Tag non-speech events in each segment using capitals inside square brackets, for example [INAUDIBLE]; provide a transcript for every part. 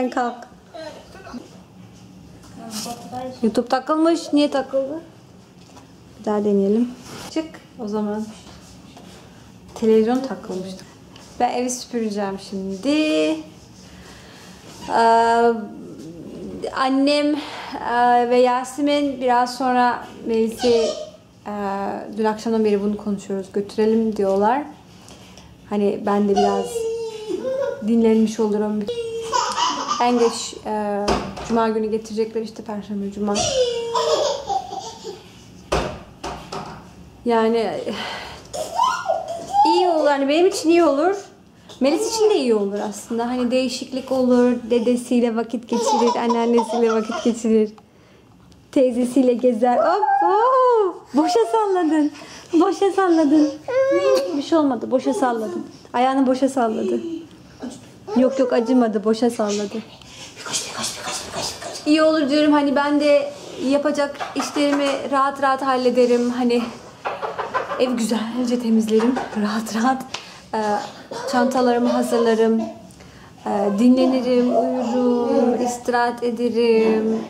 sen kalk. YouTube takılmış. Niye takıldı? Bir daha deneyelim. Çık o zaman. Televizyon takılmıştı. Ben evi süpüreceğim şimdi. Ee, annem e, ve Yasemin biraz sonra Melis'i e, dün akşamdan beri bunu konuşuyoruz. Götürelim diyorlar. Hani ben de biraz dinlenmiş olurum. En geç e, Cuma günü getirecekler işte Perşembe Cuma. Yani iyi olur. Hani benim için iyi olur. Melis için de iyi olur aslında. Hani değişiklik olur. Dedesiyle vakit geçirir. Anneannesiyle vakit geçirir. Teyzesiyle gezer. Hop, hop. Boşa salladın. Boşa salladın. Bir şey olmadı. Boşa salladın. Ayağını boşa salladı. Yok yok acımadı. Boşa salladı. İyi olur diyorum. Hani ben de yapacak işlerimi rahat rahat hallederim. Hani ev güzelce temizlerim. Rahat rahat. Ee, çantalarımı hazırlarım. Ee, dinlenirim, uyurum, istirahat ederim.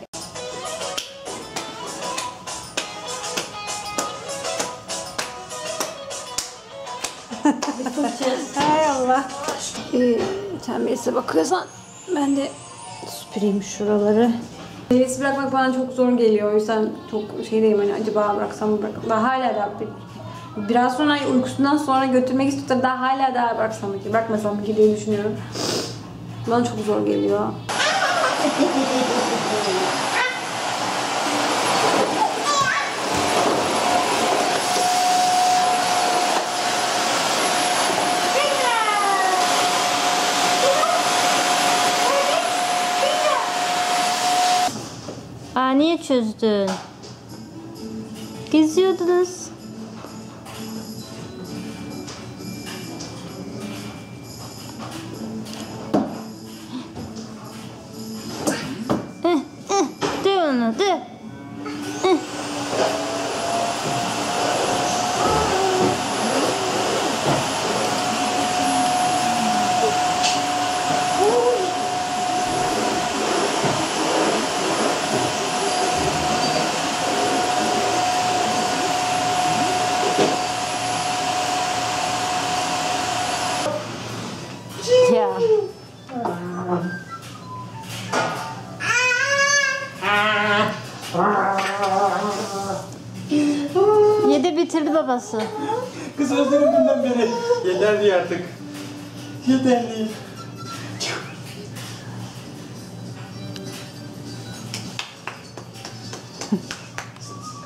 Sen Melis'e bakıyorsan ben de süpüreyim şuraları. Melis'i bırakmak bana çok zor geliyor. O yüzden çok şeydeyim hani acaba bıraksam mı bıraksam. Ben hala da bir, biraz sonra uykusundan sonra götürmek istiyorum. Daha hala daha bıraksam mı ki, bırakmasam mı ki diye düşünüyorum. Bana çok zor geliyor. [LAUGHS] Aa niye çözdün? Geziyordunuz. Babası. Kız özledim dünden beri. Yeter diye artık. Yeter değil.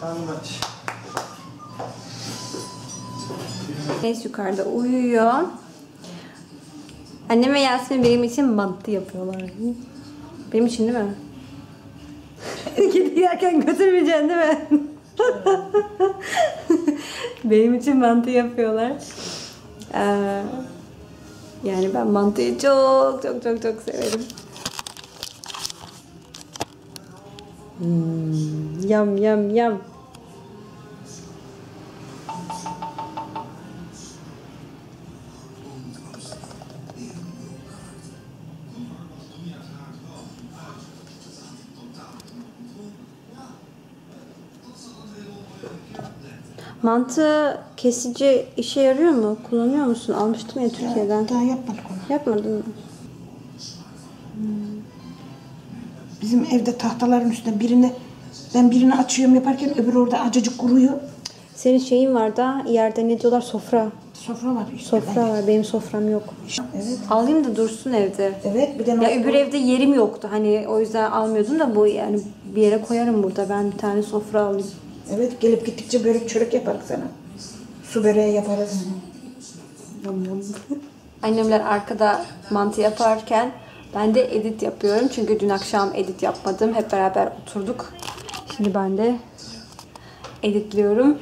Karnım aç. Yukarıda uyuyor. Annem ve Yasemin benim için mantı yapıyorlar. Benim için değil mi? [LAUGHS] Gidi yerken götürmeyeceksin değil mi? [LAUGHS] benim için mantı yapıyorlar. Ee, yani ben mantıyı çok çok çok çok severim. Hmm, yam yam yam. Mantı kesici işe yarıyor mu? Kullanıyor musun? Almıştım ya Türkiye'den. Daha yapmadık onu. Yapmadın mı? Bizim evde tahtaların üstünde birini ben birini açıyorum yaparken öbürü orada acıcık kuruyor. Senin şeyin var da yerde ne diyorlar sofra. Sofra var işte. Sofra var. Benim sofram yok. Evet. Alayım da dursun evde. Evet bir de Ya öbür evde yerim yoktu. Hani o yüzden almıyordum da bu yani bir yere koyarım burada. Ben bir tane sofra alayım. Evet gelip gittikçe börek çörek yaparız sana. Su böreği yaparız. Annemler arkada mantı yaparken ben de edit yapıyorum. Çünkü dün akşam edit yapmadım. Hep beraber oturduk. Şimdi ben de editliyorum.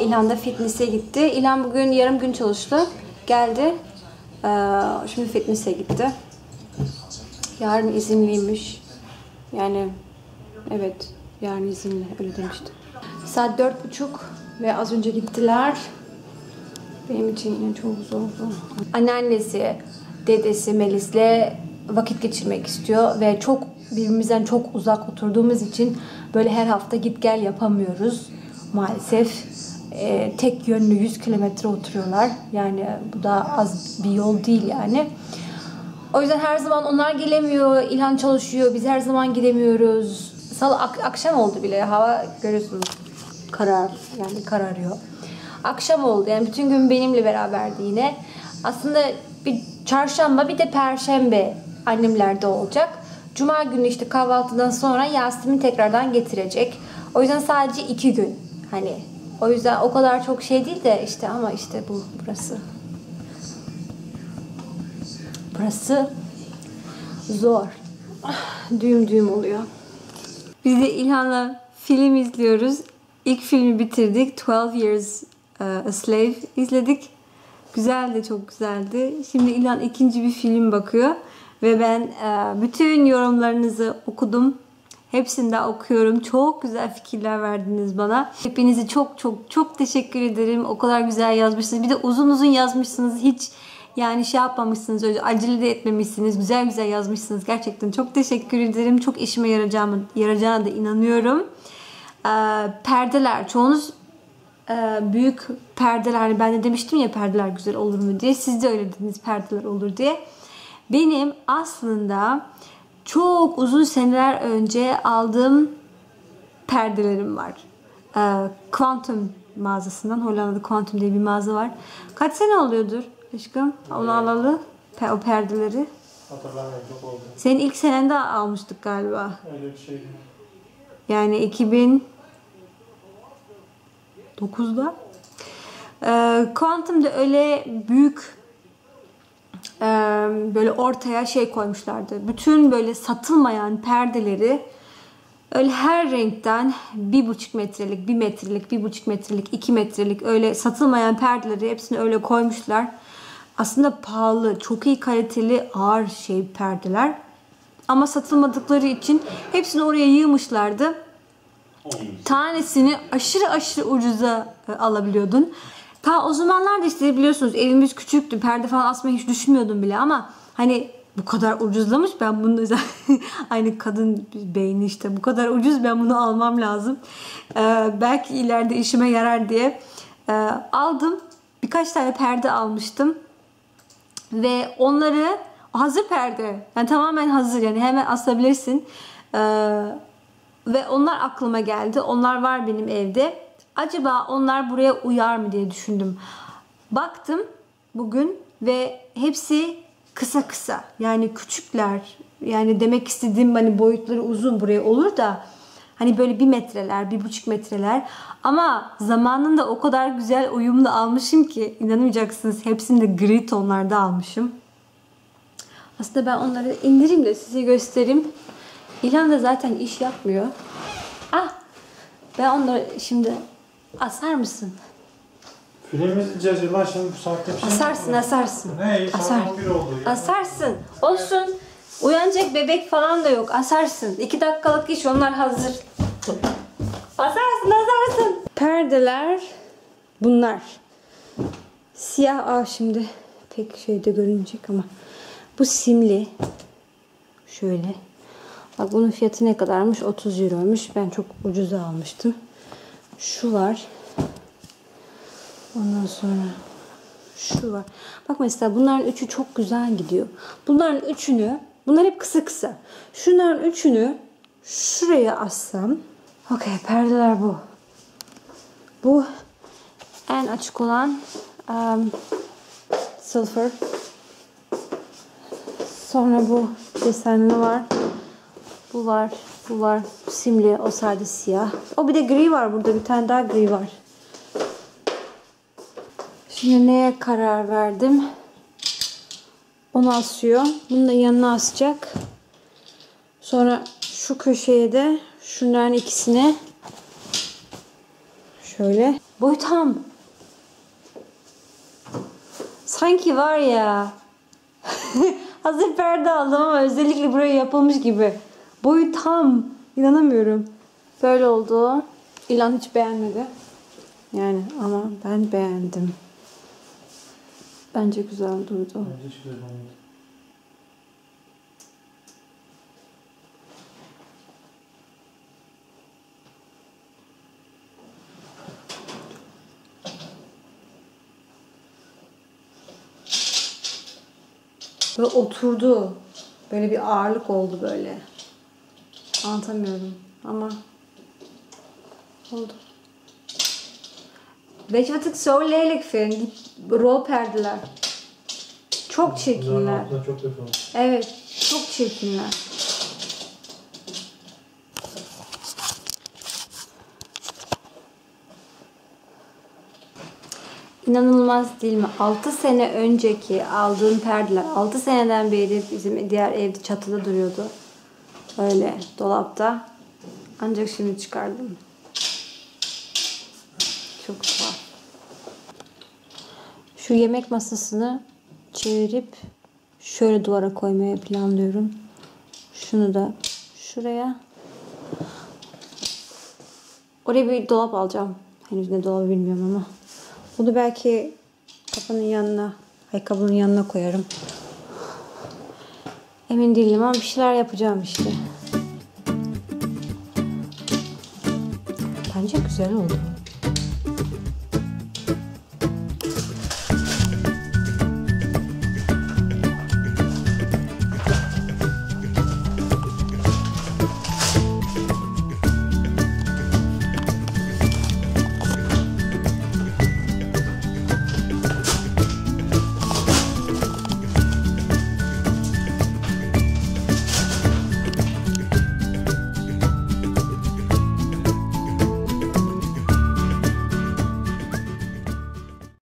İlhan da fitness'e gitti. İlhan bugün yarım gün çalıştı. Geldi. Ee, şimdi fitness'e gitti. Yarın izinliymiş. Yani evet yarın izinli öyle demişti. Saat dört buçuk ve az önce gittiler. Benim için yine çok zordu. Anneannesi, dedesi Melis'le vakit geçirmek istiyor ve çok birbirimizden çok uzak oturduğumuz için böyle her hafta git gel yapamıyoruz maalesef. Ee, tek yönlü 100 kilometre oturuyorlar. Yani bu da az bir yol değil yani. O yüzden her zaman onlar gelemiyor. İlhan çalışıyor. Biz her zaman gidemiyoruz. Salı ak- akşam oldu bile. Hava görüyorsunuz. Karar yani kararıyor. Akşam oldu. Yani bütün gün benimle beraberdi yine. Aslında bir çarşamba bir de perşembe annemlerde olacak. Cuma günü işte kahvaltıdan sonra Yasemin tekrardan getirecek. O yüzden sadece iki gün. Hani o yüzden o kadar çok şey değil de işte ama işte bu burası. Burası zor. Ah, Düğüm düğüm oluyor. Biz de İlhan'la film izliyoruz. İlk filmi bitirdik. 12 Years uh, a Slave izledik. Güzeldi, çok güzeldi. Şimdi İlhan ikinci bir film bakıyor. Ve ben uh, bütün yorumlarınızı okudum. Hepsini de okuyorum. Çok güzel fikirler verdiniz bana. Hepinizi çok çok çok teşekkür ederim. O kadar güzel yazmışsınız. Bir de uzun uzun yazmışsınız. Hiç yani şey yapmamışsınız, öyle acele de etmemişsiniz. Güzel güzel yazmışsınız. Gerçekten çok teşekkür ederim. Çok işime yarayacağımı, yarayacağına da inanıyorum. Ee, perdeler çoğunuz e, büyük perdeler hani ben de demiştim ya perdeler güzel olur mu diye siz de öyle dediniz perdeler olur diye. Benim aslında çok uzun seneler önce aldığım perdelerim var. Ee, Quantum mağazasından Hollanda'da Quantum diye bir mağaza var. Kaç sene oluyordur aşkım onu alalı o perdeleri? Hatırlamıyorum çok oldu. Senin ilk senende almıştık galiba. Öyle bir şeydi. Yani 2000 9'da. Ee, Quantum'da öyle büyük e, böyle ortaya şey koymuşlardı. Bütün böyle satılmayan perdeleri öyle her renkten bir buçuk metrelik, bir metrelik, bir buçuk metrelik, iki metrelik öyle satılmayan perdeleri hepsini öyle koymuşlar. Aslında pahalı, çok iyi kaliteli, ağır şey perdeler. Ama satılmadıkları için hepsini oraya yığmışlardı. Tanesini aşırı aşırı ucuza e, alabiliyordun. Ta o zamanlarda işte biliyorsunuz evimiz küçüktü. Perde falan asmayı hiç düşünmüyordum bile ama hani bu kadar ucuzlamış ben bunu [LAUGHS] aynı kadın beyni işte bu kadar ucuz ben bunu almam lazım. Ee, belki ileride işime yarar diye Ee, aldım. Birkaç tane perde almıştım ve onları hazır perde yani tamamen hazır yani hemen asabilirsin Ee, ve onlar aklıma geldi onlar var benim evde acaba onlar buraya uyar mı diye düşündüm baktım bugün ve hepsi kısa kısa yani küçükler yani demek istediğim hani boyutları uzun buraya olur da Hani böyle bir metreler, bir buçuk metreler. Ama zamanında o kadar güzel uyumlu almışım ki inanamayacaksınız. Hepsini de gri tonlarda almışım. Aslında ben onları indireyim de size göstereyim. İlan da zaten iş yapmıyor. Ah! Ben onları şimdi asar mısın? Film izleyeceğiz yıllar şimdi bu saatte bir şey Asarsın, yapıyor? asarsın. Ne? Asar. 11 oldu ya. Asarsın. Olsun. Uyanacak bebek falan da yok. Asarsın. İki dakikalık iş onlar hazır. Asarsın asarsın. Perdeler bunlar. Siyah aa şimdi pek şeyde görünecek ama bu simli. Şöyle. Bak bunun fiyatı ne kadarmış? 30 euroymuş. Ben çok ucuza almıştım. Şu var. Ondan sonra şu var. Bak mesela bunların üçü çok güzel gidiyor. Bunların üçünü, bunlar hep kısa kısa. Şunların üçünü şuraya assam. Okey perdeler bu. Bu en açık olan um, silver. Sonra bu desenli var. Bu var. Bu var. Simli. O sadece siyah. O bir de gri var burada. Bir tane daha gri var. Şimdi neye karar verdim? Onu asıyor. Bunu da yanına asacak. Sonra şu köşeye de şunların ikisini şöyle. Boy tam. Sanki var ya. [LAUGHS] Hazır perde aldım ama özellikle buraya yapılmış gibi. Boyu tam. İnanamıyorum. Böyle oldu. İlan hiç beğenmedi. Yani ama ben beğendim. Bence güzel durdu. Bence güzel olmadı. Böyle oturdu. Böyle bir ağırlık oldu böyle. Anlatamıyorum ama oldu. İk zo lelijk vind? Die rolperdeler. Çok çirkinler. çok. Evet, çok çirkinler. İnanılmaz değil mi? 6 sene önceki aldığım perdeler 6 seneden beri bizim diğer evde çatıda duruyordu. Öyle dolapta. Ancak şimdi çıkardım. Çok tuhaf. Şu yemek masasını çevirip şöyle duvara koymaya planlıyorum. Şunu da şuraya. Oraya bir dolap alacağım. Henüz ne dolabı bilmiyorum ama. Bunu belki kapının yanına, ayakkabının yanına koyarım. Emin değilim ama bir şeyler yapacağım işte. Bence güzel oldu.